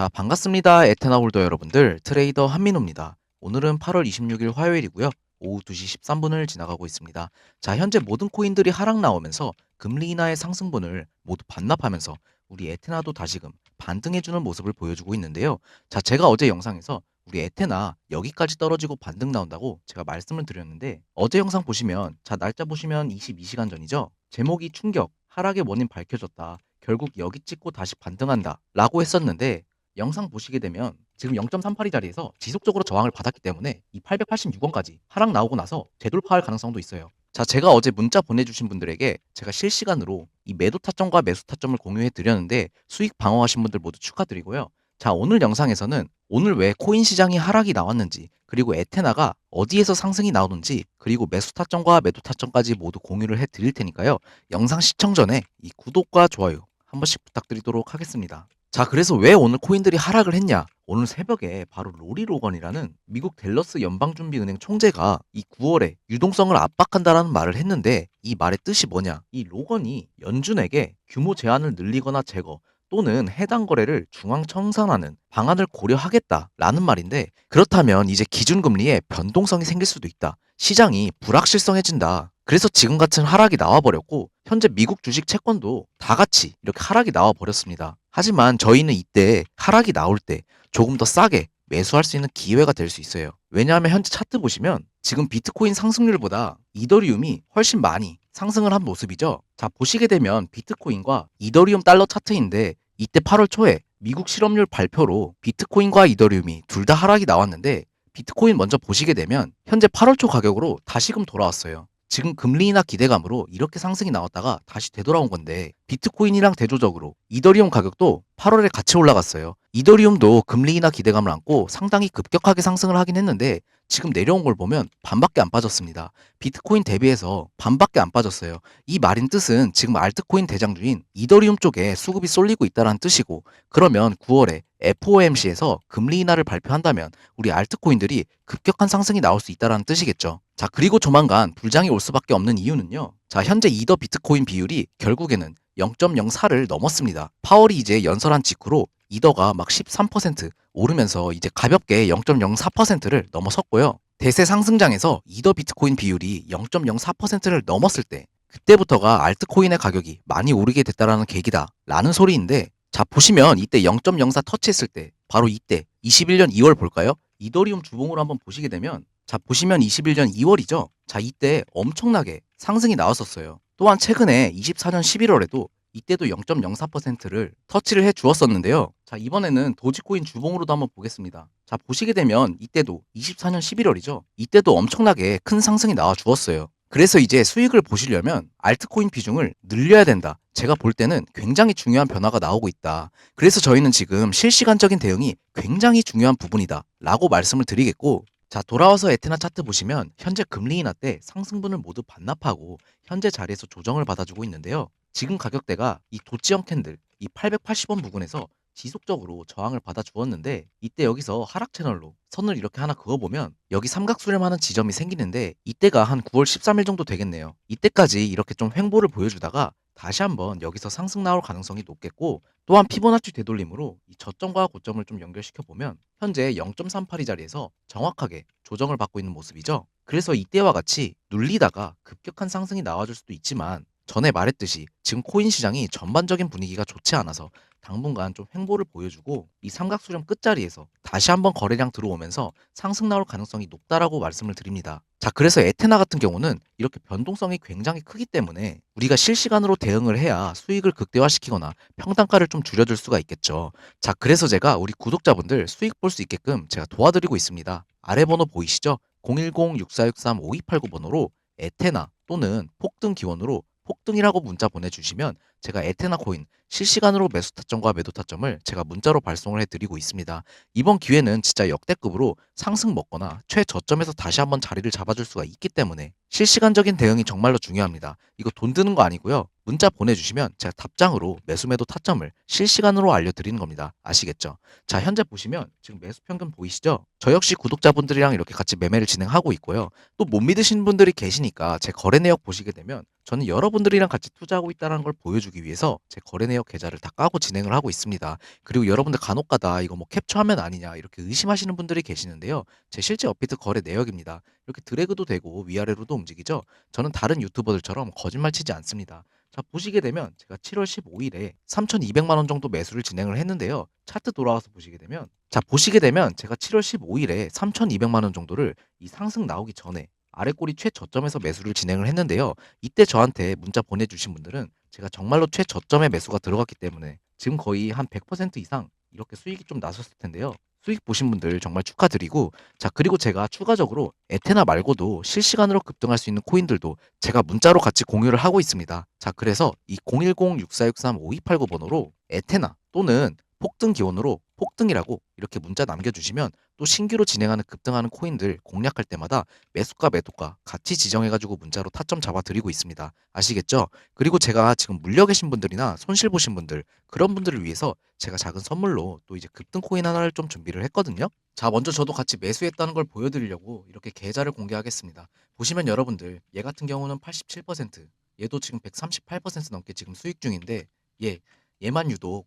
자, 반갑습니다. 에테나 홀더 여러분들. 트레이더 한민호입니다. 오늘은 8월 26일 화요일이고요. 오후 2시 13분을 지나가고 있습니다. 자, 현재 모든 코인들이 하락 나오면서 금리 인하의 상승분을 모두 반납하면서 우리 에테나도 다시금 반등해주는 모습을 보여주고 있는데요. 자, 제가 어제 영상에서 우리 에테나 여기까지 떨어지고 반등 나온다고 제가 말씀을 드렸는데 어제 영상 보시면 자, 날짜 보시면 22시간 전이죠. 제목이 충격, 하락의 원인 밝혀졌다. 결국 여기 찍고 다시 반등한다. 라고 했었는데 영상 보시게 되면 지금 0.38이 자리에서 지속적으로 저항을 받았기 때문에 이 886원까지 하락 나오고 나서 재돌파할 가능성도 있어요. 자, 제가 어제 문자 보내주신 분들에게 제가 실시간으로 이 매도 타점과 매수 타점을 공유해 드렸는데 수익 방어하신 분들 모두 축하드리고요. 자, 오늘 영상에서는 오늘 왜 코인 시장이 하락이 나왔는지, 그리고 에테나가 어디에서 상승이 나오는지, 그리고 매수 타점과 매도 타점까지 모두 공유를 해 드릴 테니까요. 영상 시청 전에 이 구독과 좋아요 한 번씩 부탁드리도록 하겠습니다. 자, 그래서 왜 오늘 코인들이 하락을 했냐? 오늘 새벽에 바로 로리 로건이라는 미국 델러스 연방준비은행 총재가 이 9월에 유동성을 압박한다라는 말을 했는데 이 말의 뜻이 뭐냐? 이 로건이 연준에게 규모 제한을 늘리거나 제거 또는 해당 거래를 중앙 청산하는 방안을 고려하겠다라는 말인데 그렇다면 이제 기준금리에 변동성이 생길 수도 있다. 시장이 불확실성해진다. 그래서 지금 같은 하락이 나와버렸고 현재 미국 주식 채권도 다 같이 이렇게 하락이 나와버렸습니다. 하지만 저희는 이때 하락이 나올 때 조금 더 싸게 매수할 수 있는 기회가 될 수 있어요. 왜냐하면 현재 차트 보시면 지금 비트코인 상승률보다 이더리움이 훨씬 많이 상승을 한 모습이죠. 자, 보시게 되면 비트코인과 이더리움 달러 차트인데 이때 8월 초에 미국 실업률 발표로 비트코인과 이더리움이 둘 다 하락이 나왔는데 비트코인 먼저 보시게 되면 현재 8월 초 가격으로 다시금 돌아왔어요. 지금 금리 인하 기대감으로 이렇게 상승이 나왔다가 다시 되돌아온 건데 비트코인이랑 대조적으로 이더리움 가격도 8월에 같이 올라갔어요. 이더리움도 금리 인하 기대감을 안고 상당히 급격하게 상승을 하긴 했는데 지금 내려온 걸 보면 반밖에 안 빠졌습니다. 비트코인 대비해서 반밖에 안 빠졌어요. 이 말인 뜻은 지금 알트코인 대장주인 이더리움 쪽에 수급이 쏠리고 있다는 뜻이고 그러면 9월에 FOMC에서 금리 인하를 발표한다면 우리 알트코인들이 급격한 상승이 나올 수 있다는 뜻이겠죠. 자, 그리고 조만간 불장이 올 수밖에 없는 이유는요. 자, 현재 이더 비트코인 비율이 결국에는 0.04를 넘었습니다. 파월이 이제 연설한 직후로 이더가 막 13% 오르면서 이제 가볍게 0.04%를 넘어섰고요. 대세 상승장에서 이더 비트코인 비율이 0.04%를 넘었을 때 그때부터가 알트코인의 가격이 많이 오르게 됐다라는 계기다 라는 소리인데 자 보시면 이때 0.04 터치했을 때 바로 이때 21년 2월 볼까요? 이더리움 주봉으로 한번 보시게 되면 자 보시면 21년 2월이죠. 자 이때 엄청나게 상승이 나왔었어요. 또한 최근에 24년 11월에도 이때도 0.04%를 터치를 해 주었었는데요. 자, 이번에는 도지코인 주봉으로도 한번 보겠습니다. 자, 보시게 되면 이때도 24년 11월이죠. 이때도 엄청나게 큰 상승이 나와 주었어요. 그래서 이제 수익을 보시려면 알트코인 비중을 늘려야 된다. 제가 볼 때는 굉장히 중요한 변화가 나오고 있다. 그래서 저희는 지금 실시간적인 대응이 굉장히 중요한 부분이다. 라고 말씀을 드리겠고, 자, 돌아와서 에테나 차트 보시면 현재 금리 인하 때 상승분을 모두 반납하고 현재 자리에서 조정을 받아주고 있는데요. 지금 가격대가 이 도치형 캔들 이 880원 부근에서 지속적으로 저항을 받아 주었는데 이때 여기서 하락 채널로 선을 이렇게 하나 그어보면 여기 삼각 수렴하는 지점이 생기는데 이때가 한 9월 13일 정도 되겠네요. 이때까지 이렇게 좀 횡보를 보여주다가 다시 한번 여기서 상승 나올 가능성이 높겠고 또한 피보나치 되돌림으로 이 저점과 고점을 좀 연결시켜 보면 현재 0.38이 자리에서 정확하게 조정을 받고 있는 모습이죠. 그래서 이때와 같이 눌리다가 급격한 상승이 나와줄 수도 있지만 전에 말했듯이 지금 코인 시장이 전반적인 분위기가 좋지 않아서 당분간 좀 횡보를 보여주고 이 삼각수렴 끝자리에서 다시 한번 거래량 들어오면서 상승 나올 가능성이 높다라고 말씀을 드립니다. 자, 그래서 에테나 같은 경우는 이렇게 변동성이 굉장히 크기 때문에 우리가 실시간으로 대응을 해야 수익을 극대화시키거나 평단가를 좀 줄여줄 수가 있겠죠. 자, 그래서 제가 우리 구독자분들 수익 볼 수 있게끔 제가 도와드리고 있습니다. 아래 번호 보이시죠? 010-6463-5289 번호로 에테나 또는 폭등 기원으로 폭등이라고 문자 보내주시면 제가 에테나 코인 실시간으로 매수 타점과 매도 타점을 제가 문자로 발송을 해드리고 있습니다. 이번 기회는 진짜 역대급으로 상승 먹거나 최저점에서 다시 한번 자리를 잡아줄 수가 있기 때문에 실시간적인 대응이 정말로 중요합니다. 이거 돈 드는 거 아니고요. 문자 보내주시면 제가 답장으로 매수 매도 타점을 실시간으로 알려드리는 겁니다. 아시겠죠? 자 현재 보시면 지금 매수 평균 보이시죠? 저 역시 구독자분들이랑 이렇게 같이 매매를 진행하고 있고요. 또 못 믿으시는 분들이 계시니까 제 거래 내역 보시게 되면 저는 여러분들이랑 같이 투자하고 있다는 걸 보여주기 주기 위해서 제 거래 내역 계좌를 다 까고 진행을 하고 있습니다. 그리고 여러분들 간혹 가다 이거 뭐 캡처하면 아니냐 이렇게 의심하시는 분들이 계시는데요. 제 실제 업비트 거래 내역입니다. 이렇게 드래그도 되고 위아래로도 움직이죠. 저는 다른 유튜버들처럼 거짓말 치지 않습니다. 자, 보시게 되면 제가 7월 15일에 3,200만 원 정도 매수를 진행을 했는데요. 차트 돌아와서 보시게 되면 자, 보시게 되면 제가 7월 15일에 3,200만 원 정도를 이 상승 나오기 전에 아래 꼬리 최저점에서 매수를 진행을 했는데요. 이때 저한테 문자 보내주신 분들은 제가 정말로 최저점에 매수가 들어갔기 때문에 지금 거의 한 100% 이상 이렇게 수익이 좀 나섰을 텐데요. 수익 보신 분들 정말 축하드리고 자 그리고 제가 추가적으로 에테나 말고도 실시간으로 급등할 수 있는 코인들도 제가 문자로 같이 공유를 하고 있습니다. 자 그래서 이 010-6463-5289 번호로 에테나 또는 폭등 기원으로 폭등이라고 이렇게 문자 남겨주시면 또 신규로 진행하는 급등하는 코인들 공략할 때마다 매수가 매도가 같이 지정해가지고 문자로 타점 잡아드리고 있습니다. 아시겠죠? 그리고 제가 지금 물려 계신 분들이나 손실 보신 분들 그런 분들을 위해서 제가 작은 선물로 또 이제 급등 코인 하나를 좀 준비를 했거든요. 자 먼저 저도 같이 매수했다는 걸 보여드리려고 이렇게 계좌를 공개하겠습니다. 보시면 여러분들 얘 같은 경우는 87% 얘도 지금 138% 넘게 지금 수익 중인데 얘 얘만 유독